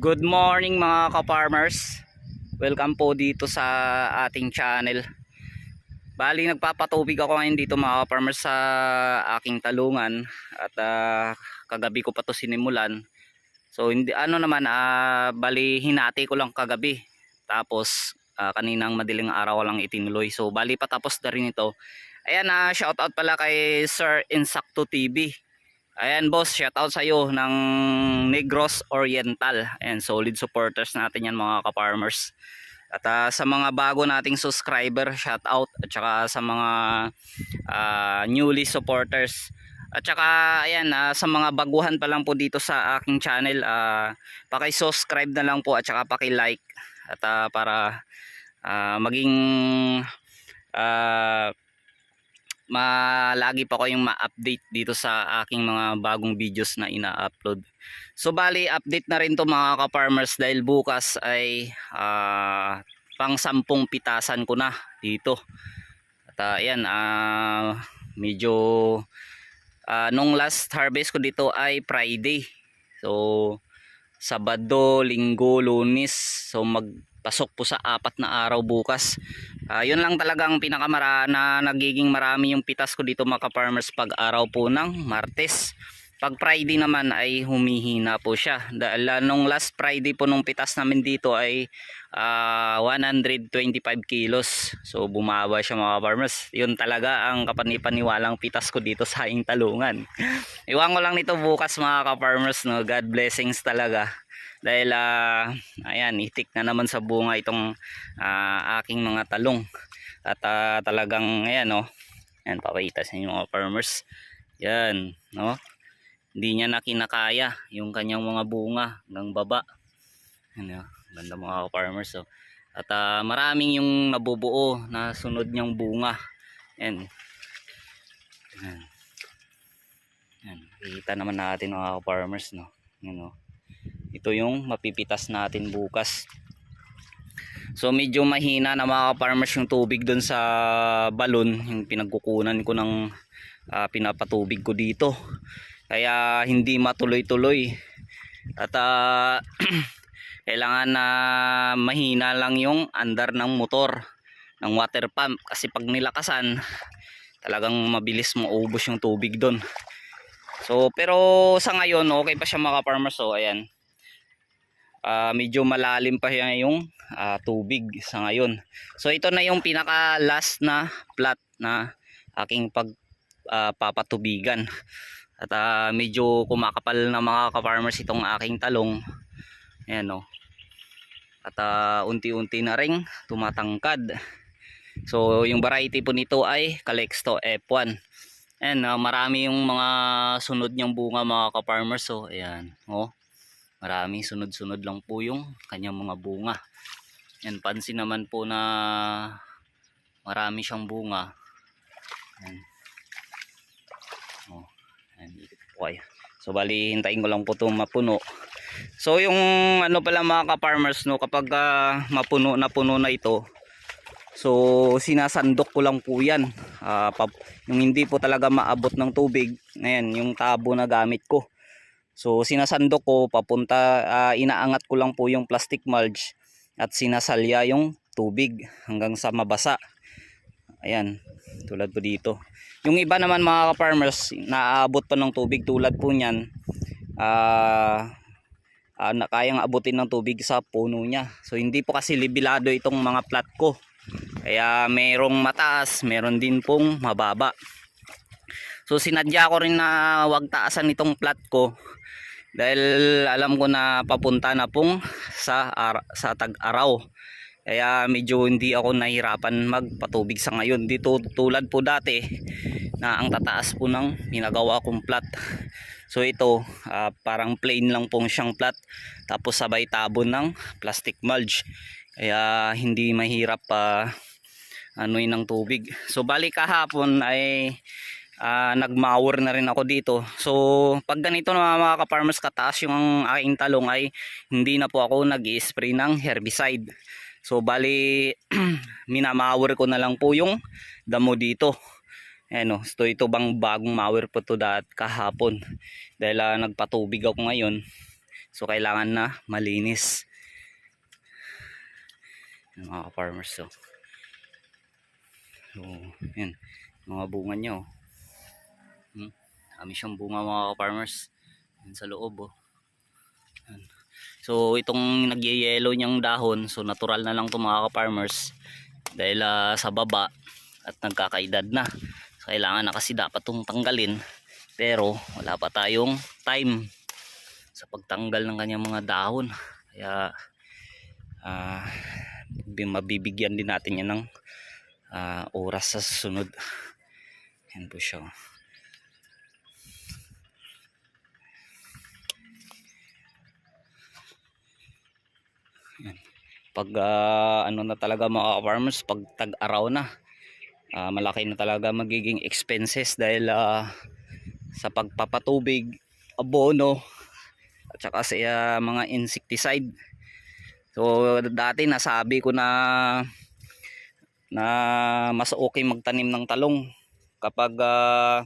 Good morning mga ka-farmers. Welcome po dito sa ating channel. Bali nagpapatubig ako ngayon dito mga ka-farmers sa aking talungan at ah, kagabi ko pa to sinimulan. So hindi ano naman ah, bali hinati ko lang kagabi. Tapos ah, kaninang madaling araw ko lang itinuloy. So bali patapos na rin ito. Ayan na shoutout pala kay Sir Insacto TV. Ayan boss, shoutout sa iyo ng Negros Oriental. Ayan, solid supporters natin yan mga ka-farmers. At ah, sa mga bago nating subscriber, shoutout. At saka sa mga ah, newly supporters. At saka ayan, ah, sa mga baguhan pa lang po dito sa aking channel, uh, paki-subscribe na lang po at saka paki-like. At ah, para ah, maging ah, malagi pa ko yung ma-update dito sa aking mga bagong videos na ina-upload. So bali update na rin to mga ka-farmers dahil bukas ay ah, pang sampung pitasan ko na dito. At ah, ayan, ah, medyo ah, nung last harvest ko dito ay Friday. So Sabado, Linggo, Lunes. So magpasok po sa apat na araw bukas. Ah, yun lang talagang pinakamara na nagiging marami yung pitas ko dito mga farmers pag araw po ng Martes. Pag Friday naman ay humihina po siya. Dahil ah, nung last Friday po nung pitas namin dito ay ah, 125 kilos. So bumawa siya mga farmers. Yun talaga ang kapanipaniwalang pitas ko dito sa aking talungan. Iwan ko lang nito bukas mga ka-farmers. No? God blessings talaga dahil ah, ayan itik na naman sa bunga itong ah, aking mga talong. At ah, talagang ayan no yan papakita sa inyo mga farmers. Yan no? Hindi niya na kinakaya yung kanyang mga bunga ng baba. Ano ganda mga farmers so. at ah, maraming yung nabubuo na sunod niyang bunga. Yan yan yan kita naman natin mga farmers no? Yan no ito yung mapipitas natin bukas. So medyo mahina na mga farmers yung tubig doon sa balon. Yung pinagkukunan ko ng ah, pinapatubig ko dito. Kaya hindi matuloy-tuloy. At ah, kailangan na mahina lang yung andar ng motor ng water pump. Kasi pag nilakasan talagang mabilis maubos yung tubig doon so pero sa ngayon okay pa siya mga farmers so ayan Ah, medyo malalim pa siya yung ah, tubig sa ngayon. So ito na yung pinaka last na plot na aking pag ah, papatubigan. At ah, medyo kumakapal na mga ka-farmers itong aking talong. Ayan o. At ah, unti-unti na ring tumatangkad. So yung variety po nito ay Calixto F1. Ayan, ah, marami yung mga sunod niyang bunga mga ka-farmers. So ayan, oh marami sunod-sunod lang po yung kanyang mga bunga. Yan pansin naman po na marami siyang bunga. Yan. Oh, yan, ikot po so bali hintayin ko lang po itong mapuno. So yung ano pala mga ka-farmers no kapag ah, mapuno na puno na ito so sinasandok ko lang po yan. Ah, pap- yung hindi po talaga maabot ng tubig ngayon yung tabo na gamit ko So sinasandok ko papunta ah, inaangat ko lang po yung plastic mulch at sinasalya yung tubig hanggang sa mabasa. Ayan, tulad po dito. Yung iba naman mga ka-farmers, naaabot pa ng tubig tulad po niyan. Ah ah, na kayang abutin ng tubig sa puno niya. So hindi po kasi libilado itong mga plat ko. Kaya merong mataas, meron din pong mababa. So sinadya ko rin na wag taasan itong plat ko dahil alam ko na papunta na pong sa ara- sa tag-araw. Kaya medyo hindi ako nahirapan magpatubig sa ngayon. Dito tulad po dati na ang tataas po ng ginagawa kong plat. So ito ah, parang plain lang pong siyang plat tapos sabay tabon ng plastic mulch. Kaya hindi mahirap pa anuin ng tubig. So bali kahapon ay ah, nagmower na rin ako dito. So, pag ganito na mga ka-farmers kataas yung aking talong ay hindi na po ako nag spray ng herbicide. So, bali minamawer ko na lang po yung damo dito. Ayan o, so ito bang bagong mower po to dat kahapon. Dahil ah, nagpatubig ako ngayon. So kailangan na malinis. Yan, mga farmers so. So, yan. Mga bunga niya oh. Kami siyang bunga mga farmers. Sa loob oh. So itong nagyayelo niyang dahon, so natural na lang to mga farmers dahil ah, sa baba at nagkakaedad na. So, kailangan na kasi dapat itong tanggalin pero wala pa tayong time sa pagtanggal ng kanyang mga dahon. Kaya bi- mabibigyan din natin yan ng ah, oras sa susunod. Yan po siya. Yan. Pag ah, ano na talaga mga farmers, pag tag-araw na, ah, malaki na talaga magiging expenses dahil ah, sa pagpapatubig, abono, at saka sa ah, mga insecticide. So dati nasabi ko na na mas okay magtanim ng talong kapag ah,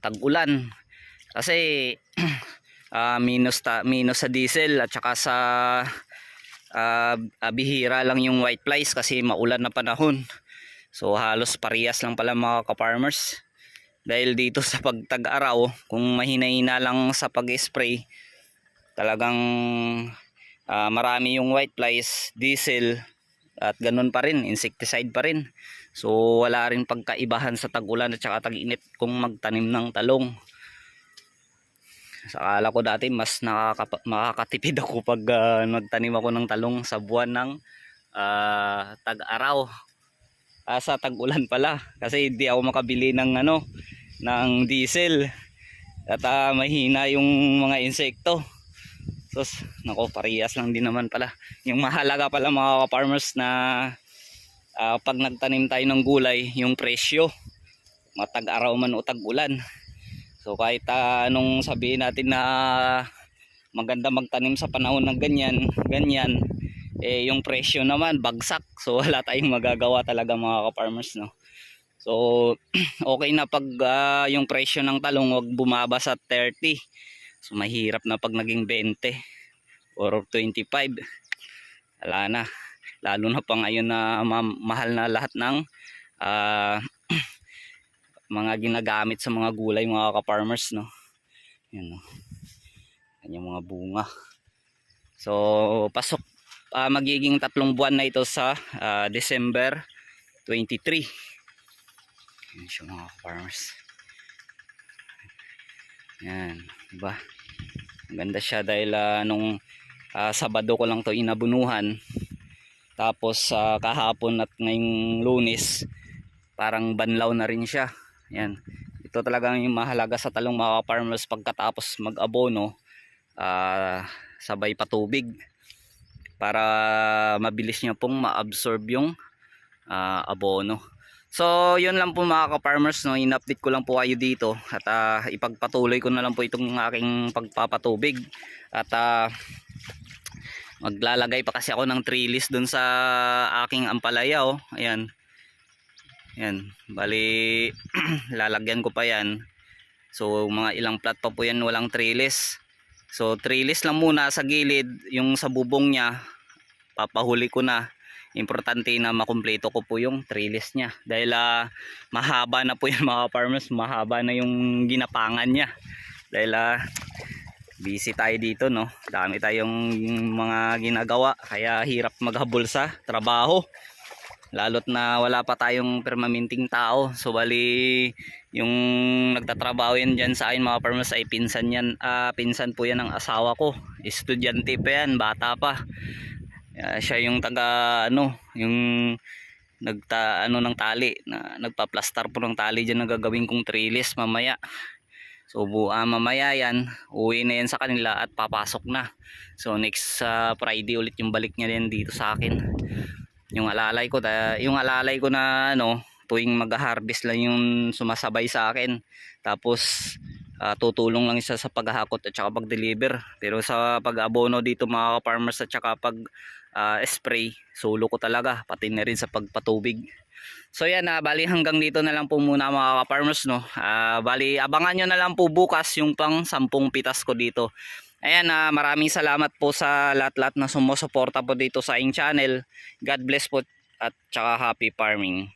tag-ulan kasi ah, minus ta, minus sa diesel at saka sa ah, bihira lang yung white flies kasi maulan na panahon. So halos parehas lang pala mga ka-farmers. Dahil dito sa pagtag-araw, kung mahina-hina lang sa pag-spray, talagang ah, marami yung white flies, diesel, at ganun pa rin, insecticide pa rin. So wala rin pagkaibahan sa tag-ulan at saka tag-init kung magtanim ng talong. Akala ko dati mas nakaka- makakatipid ako pag ah, nagtanim ako ng talong sa buwan ng ah, tag-araw. Ah, sa tag-ulan pala kasi hindi ako makabili ng ano ng diesel at ah, mahina yung mga insekto. So, s- nako, parehas lang din naman pala. Yung mahalaga pala mga farmers na ah, pag nagtanim tayo ng gulay, yung presyo, matag-araw man o tag-ulan. So kahit ah, anong sabihin natin na maganda magtanim sa panahon ng ganyan, ganyan, eh yung presyo naman bagsak. So wala tayong magagawa talaga mga ka-farmers no. So okay na pag ah, yung presyo ng talong wag bumaba sa 30. So mahirap na pag naging 20 or 25. Wala na. Lalo na pa ngayon na ma- mahal na lahat ng ah, mga ginagamit sa mga gulay mga ka-farmers no. Yan no. Kanyang mga bunga. So pasok ah, magiging tatlong buwan na ito sa ah, December 23. Yan siya mga ka-farmers. Yan, diba? Maganda siya dahil ah, nung ah, Sabado ko lang to inabunuhan. Tapos sa kahapon at ngayong Lunes, parang banlaw na rin siya. Yan. Ito talagang yung mahalaga sa talong mga farmers pagkatapos mag-abono, ah, sabay patubig para mabilis niya pong ma-absorb yung ah, abono. So, yun lang po mga ka-farmers, no? in-update ko lang po kayo dito at ah, ipagpatuloy ko na lang po itong aking pagpapatubig at ah, maglalagay pa kasi ako ng trellis dun sa aking ampalaya oh. Ayan. Yan, bali lalagyan ko pa yan. So mga ilang plat pa po yan walang trellis. So trellis lang muna sa gilid, yung sa bubong niya papahuli ko na. Importante na makumpleto ko po yung trellis niya dahil ah, mahaba na po yan mga farmers, mahaba na yung ginapangan niya. Dahil ah, busy tayo dito no. Dami tayong mga ginagawa kaya hirap maghabol sa trabaho lalot na wala pa tayong permanenteng tao. So bali yung nagtatrabaho yan dyan sa akin mga farmers ay pinsan yan ah, pinsan po yan ng asawa ko. Estudyante pa yan bata pa. Ah, siya yung taga ano yung nagta ano ng tali na nagpa-plaster po ng tali diyan na gagawin kong trellis mamaya. So bu ah, mamaya yan uwi na yan sa kanila at papasok na. So next sa Friday ulit yung balik niya din dito sa akin yung alalay ko ta, yung alalay ko na ano tuwing mag-harvest lang yung sumasabay sa akin. Tapos ah, tutulong lang siya sa paghahakot at saka pag-deliver. Pero sa pag-abono dito mga farmers at saka pag ah, spray solo ko talaga pati na rin sa pagpatubig. So yan na bali hanggang dito na lang po muna mga farmers no? Ah, bali abangan nyo na lang po bukas yung pang sampung pitas ko dito Ayan, ah, maraming salamat po sa lahat-lahat na sumusuporta po dito sa aking channel. God bless po at tsaka happy farming.